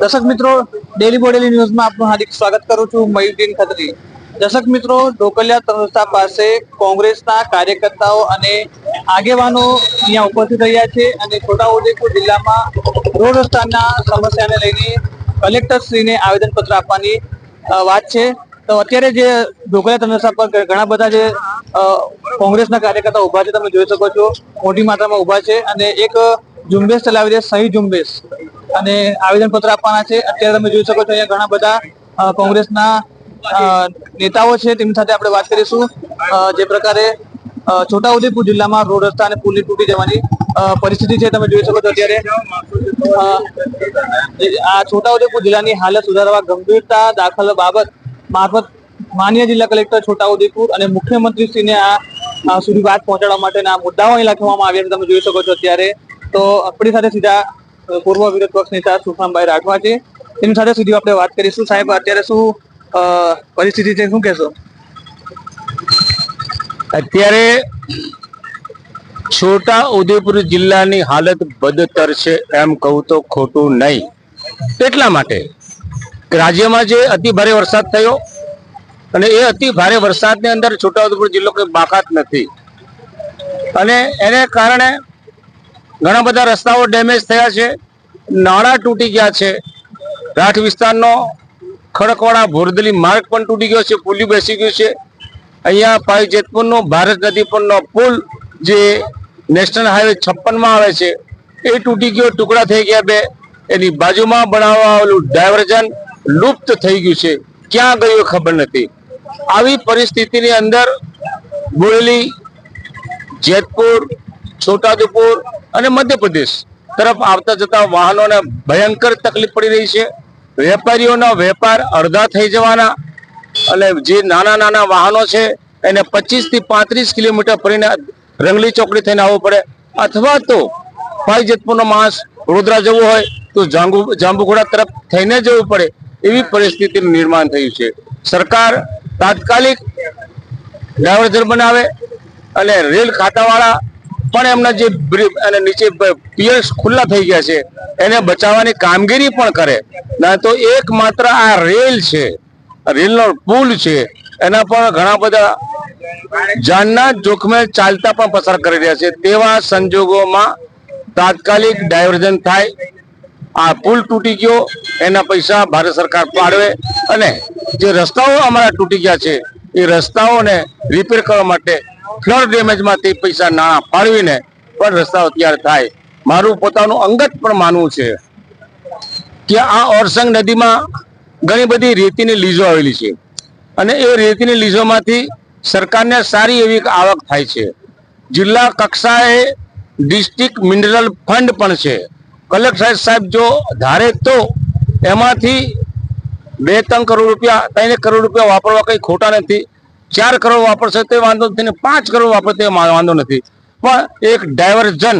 દર્શક મિત્રો ડેલી બોડેલી ન્યૂઝમાં આપનું હાર્દિક સ્વાગત કરું છું મયુદ્દીન ખત્રી. દર્શક મિત્રો, ઢોકલિયા ત્રણ પાસે કોંગ્રેસના કાર્યકર્તાઓ અને આગેવાનો અહીંયા ઉપસ્થિત રહ્યા છે અને છોટાઉદેપુર જિલ્લામાં રોડ રસ્તાના સમસ્યાને લઈને કલેક્ટર શ્રીને આવેદનપત્ર આપવાની વાત છે. તો અત્યારે જે ઢોકલિયા ત્રણ પર ઘણા બધા જે કોંગ્રેસના કાર્યકર્તાઓ ઊભા છે, તમે જોઈ શકો છો. મોટી માત્રામાં ઊભા છે અને એક ઝુંબેશ ચલાવી છે, સહી ઝુંબેશ. અને આવેદન પત્ર આપવાના છે. અત્યારે તમે જોઈ શકો છો અહીંયા ઘણા બધા કોંગ્રેસના નેતાઓ છે. તેમની સાથે આપણે વાત કરીશું. જે પ્રકારે છોટાઉદેપુર જિલ્લામાં રોડ રસ્તા અને પુલની તૂટી જવાની પરિસ્થિતિ છે. તમે જોઈ શકો છો અત્યારે આ છોટાઉદેપુર જિલ્લાની હાલત સુધારવા ગંભીરતા દાખલ બાબત મારફત માન્ય જિલ્લા કલેક્ટર છોટાઉદેપુર અને મુખ્યમંત્રીશ્રીને આ સુધી વાત પહોંચાડવા માટેના મુદ્દાઓ અહીં લખવામાં આવ્યા છે. તમે જોઈ શકો છો અત્યારે. તો આપણી સાથે સીધા પૂર્વ વિરોધ પક્ષ નેતા સુખરામભાઈ રાઠવા છે. તેની સાથે સુધી આપણે વાત કરીશું. સાહેબ, અત્યારે શું પરિસ્થિતિ છે? શું કહેશો? અત્યારે છોટા ઉદેપુર જિલ્લાની હાલત બદતર છે એમ કહું તો ખોટું નહીં. એટલા માટે રાજ્યમાં જે અતિ ભારે વરસાદ થયો અને એ અતિ ભારે વરસાદની અંદર છોટાઉદેપુર જિલ્લો કોઈ બાકાત નથી. અને એને કારણે ઘણા બધા રસ્તાઓ ડેમેજ થયા છે. નાળા તૂટી ગયા છે. રાઠ વિસ્તારનો ખડકવાડા ભોરદલી માર્ગ પણ તૂટી ગયો છે. પુલી બેસી ગયું છે. અહીંયા પાઈ જેતપુરનો ભારત નદી પરનો પુલ જે નેશનલ હાઈવે છપ્પનમાં આવે છે, એ તૂટી ગયો, ટુકડા થઈ ગયા બે. એની બાજુમાં બનાવવા આવેલું ડાયવર્ઝન લુપ્ત થઈ ગયું છે. ક્યાં ગયું ખબર નથી. આવી પરિસ્થિતિની અંદર બોરેલી, જેતપુર, છોટાઉદેપુર અને મધ્યપ્રદેશ તરફ આવતા જતા વાહનોને ભયંકર તકલીફ પડી રહી છે. વેપારીઓના વેપાર અડધા થઈ જવાના અને જે નાના નાના વાહનો છે એને પચીસથી પાંત્રીસ કિલોમીટર ફરીને રંગલી ચોકડી થઈને આવવું પડે. અથવા તો ભાઈ જેતપુરનો માણસ વડોદરા જવું હોય તો જાંબુ, જાંબુઘોડા તરફ થઈને જવું પડે એવી પરિસ્થિતિનું નિર્માણ થયું છે. સરકાર તાત્કાલિક ડાયવર્ઝન બનાવે અને રેલ ખાતાવાળા પણ એમના જે અને નીચે પિયર્સ ખુલ્લા થઈ ગયા છે, એને બચાવવાની કામગીરી પણ કરે. ના તો એકમાત્ર આ રેલ છે રેલનો પુલ છે, એના પર ઘણા બધા જાનના જોખમે ચાલતા પણ પસાર કરી રહ્યા છે. તેવા સંજોગોમાં તાત્કાલિક ડાયવર્ઝન થાય, આ પુલ તૂટી ગયો, એના પૈસા ભારત સરકાર પાડવે અને જે રસ્તાઓ અમારા તૂટી ગયા છે, એ રસ્તાઓને રિપેર કરવા માટે ફ્લડ ડેમેજમાંથી પૈસા નાણાં ફાળવીને પણ રસ્તાઓ તૈયાર થાય. મારું પોતાનું અંગત પણ માનવું છે કે આ ઓરસંગ નદીમાં ઘણી બધી રેતીની લીઝો આવેલી છે. અને એ રેતીની લીઝોમાંથી સરકારને સારી એવી આવક થાય છે. જિલ્લા કક્ષાએ ડિસ્ટ્રિક્ટ મિનરલ ફંડ પણ છે. કલેક્ટર સાહેબ, જો ધારે તો એમાંથી બે ત્રણ કરોડ રૂપિયા, ત્રણેક કરોડ રૂપિયા વાપરવા કંઈ ખોટા નથી. ચાર કરોડ વાપરશે તે વાંધો નથી ને પાંચ કરોડ વાપરશે તે વાંધો નથી. પણ એક ડાયવર્ઝન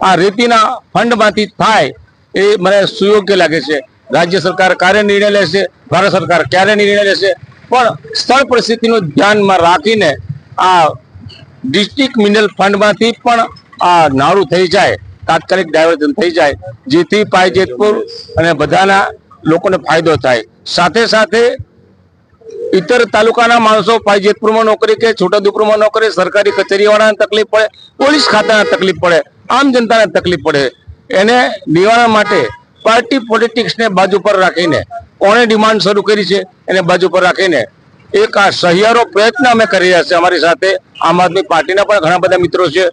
આ રેતીના ફંડમાંથી થાય એ મને સુયોગ્ય લાગે છે. રાજ્ય સરકાર ક્યારે નિર્ણય લેશે? ભારત સરકાર ક્યારે નિર્ણય લેશે? પણ સ્થળ પરિસ્થિતિનું ધ્યાનમાં રાખીને આ ડિસ્ટ્રિક્ટ મિનરલ ફંડમાંથી પણ આ નાળું થઈ જાય, તાત્કાલિક ડાયવર્ઝન થઈ જાય, જેથી પાય જેતપુર અને બધાના લોકોને ફાયદો થાય. સાથે સાથે ઇતર તાલુકાના માણસો જેતપુરમાં નોકરી કે છોટાઉદેપુરમાં નોકરી, સરકારી કચેરીવાળાને તકલીફ પડે, પોલીસ ખાતાને તકલીફ પડે, આમ જનતાને તકલીફ પડે. એને નિવારણ માટે પાર્ટી પોલિટિક્સને બાજુ પર રાખીને કોણે ડિમાન્ડ શરૂ કરી છે એને બાજુ પર રાખીને એક આ સહિયારો પ્રયત્ન અમે કરી રહ્યા છે અમારી સાથે. આમ આદમી પાર્ટીના પણ ઘણા બધા મિત્રો છે.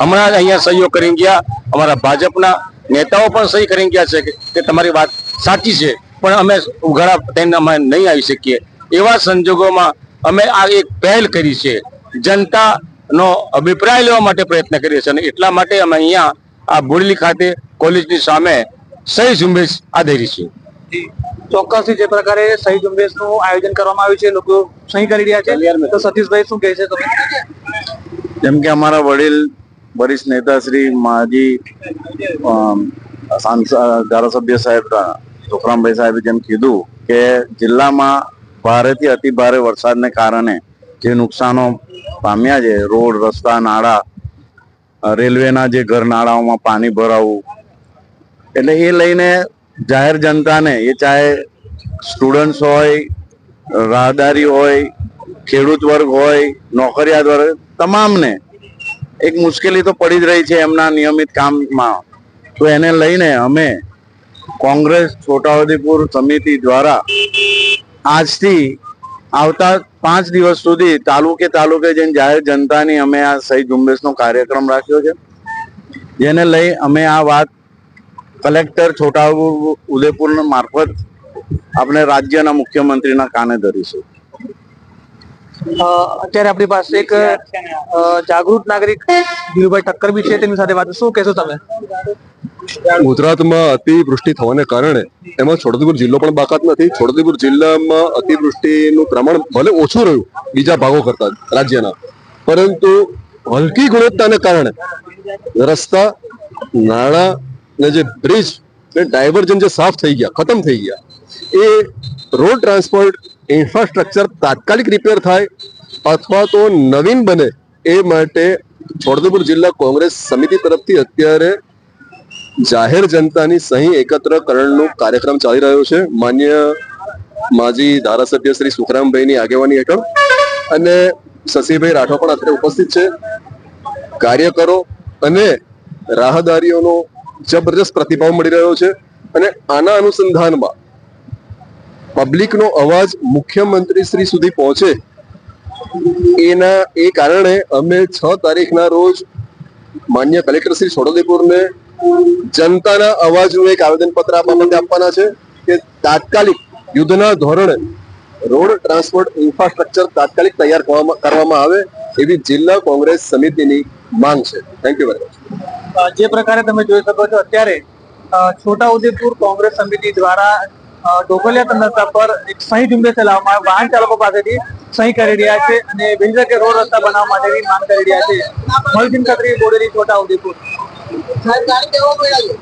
હમણાં અહીંયા સહીઓ કરી ગયા. અમારા ભાજપના નેતાઓ પણ સહી કરી ગયા છે કે તમારી વાત સાચી છે. પણ અમે ઉઘાડા થઈને અમે નહીં આવી શકીએ. એવા સંજોગોમાં અમે આ એક પહેલ કરી છે. જનતાનો અભિપ્રાય લેવા માટે પ્રયત્ન કરીએ છીએ અને એટલા માટે અમે અહીંયા આ બોડલી ખાતે કોલેજની સામે સહી ઝુંબેશ આદરી છે ચોક્કસથી જે પ્રકારે સહી ઝુંબેશનું આયોજન કરવામાં આવ્યું છે લોકો સહી કરી રહ્યા છે. તો સતીશભાઈ શું કહે છે તમે? જેમ કે અમારા વડીલ વરિષ્ઠ નેતા શ્રી માજી સાંસદ ધારાસભ્ય સાહેબ સુખરામભાઈ સાહેબે જેમ કીધું કે જિલ્લામાં ભારેથી અતિ ભારે વરસાદને કારણે જે નુકસાનો પામ્યા છે, રોડ, રસ્તા, નાળા રેલવેના જે ઘર નાળાઓમાં પાણી ભરાવું, એટલે એ લઈને જાહેર જનતાને એ ચાહે સ્ટુડન્ટ્સ હોય, રાહદારી હોય, ખેડૂત વર્ગ હોય, નોકરિયાત વર્ગ તમામને એક મુશ્કેલી તો પડી જ રહી છે એમના નિયમિત કામમાં. તો એને લઈને અમે કોંગ્રેસ છોટાઉદેપુર સમિતિ દ્વારા આજથી આવતા પાંચ દિવસ સુધી તાલુકે તાલુકે જઈને જાહેર જનતાની અમે આ સહી ઝુંબેશનો કાર્યક્રમ રાખ્યો છે. જેને લઈ અમે આ વાત કલેક્ટર છોટા ઉદેપુર મારફત આપણે રાજ્યના મુખ્યમંત્રીના કાને ધરીશું. અત્યારે આપણી પાસે એક જાગૃત નાગરિક ધીરુભાઈ ઠક્કર બી છે, તેની સાથે વાત શું કહેશો તમે? ગુજરાતમાં અતિવૃષ્ટિ થવાને કારણે એમાં છોટાઉદેપુર જિલ્લો પણ બાકાત નથી. છોટાઉદેપુર જિલ્લામાં અતિવૃષ્ટિનું પ્રમાણ ભલે ઓછું રહ્યું બીજા ભાગો કરતા રાજ્યના. પરંતુ હલકી ગુણવત્તાને કારણે રસ્તા, નાળા ને જે બ્રિજ ને ડાયવર્જન જે સાફ થઈ ગયા, ખતમ થઈ ગયા, એ રોડ ટ્રાન્સપોર્ટ ઇન્ફ્રાસ્ટ્રક્ચર તાત્કાલિક રિપેર થાય અથવા તો નવીન બને એ માટે છોટાઉદેપુર જિલ્લા કોંગ્રેસ સમિતિ તરફથી અત્યારે જાહેર જનતાની સહી એકત્રકરણનો કાર્યક્રમ ચાલી રહ્યો છે. માન્ય માજી ધારાસભ્ય શ્રી સુખરામભાઈની આગેવાની હેઠળ અને શશીભાઈ રાઠવા પણ અત્યારે ઉપસ્થિત છે. કાર્યકરો અને રાહદારીઓનો જબરજસ્ત પ્રતિભાવ મળી રહ્યો છે અને આના અનુસંધાનમાં પબ્લિકનો અવાજ મુખ્યમંત્રી શ્રી સુધી પહોંચે એના એ કારણે અમે છ તારીખના રોજ માન્ય કલેક્ટર શ્રી છોટાઉદેપુરને જનતાના અવાજનું એક આવેદન પત્ર આપવા માટે આપવાના છે કે તાત્કાલિક યુદ્ધના ધોરણે રોડ ટ્રાન્સપોર્ટ ઇન્ફ્રાસ્ટ્રક્ચર તાત્કાલિક તૈયાર કરવામાં આવે એવી જિલ્લા કોંગ્રેસ સમિતિની માંગ છે. થેન્ક યુ વેરી મચ જે પ્રકારે તમે જોઈ શકો છો, અત્યારે છોટા છોટાઉદેપુર કોંગ્રેસ સમિતિ દ્વારા ઢોકલિયા તંત્ર પર એક સહી ઝુંબેશ ચલાવવામાં વાહન ચાલકો પાસેથી સહી કરી રહ્યા છે અને વહેલી કે રોડ રસ્તા બનાવવા માટેની માંગ કરી રહ્યા છે. મલકિન કતરી બોડેલી છોટાઉદેપુર. સાહેબ ગાડી કેવો પડ્યા છે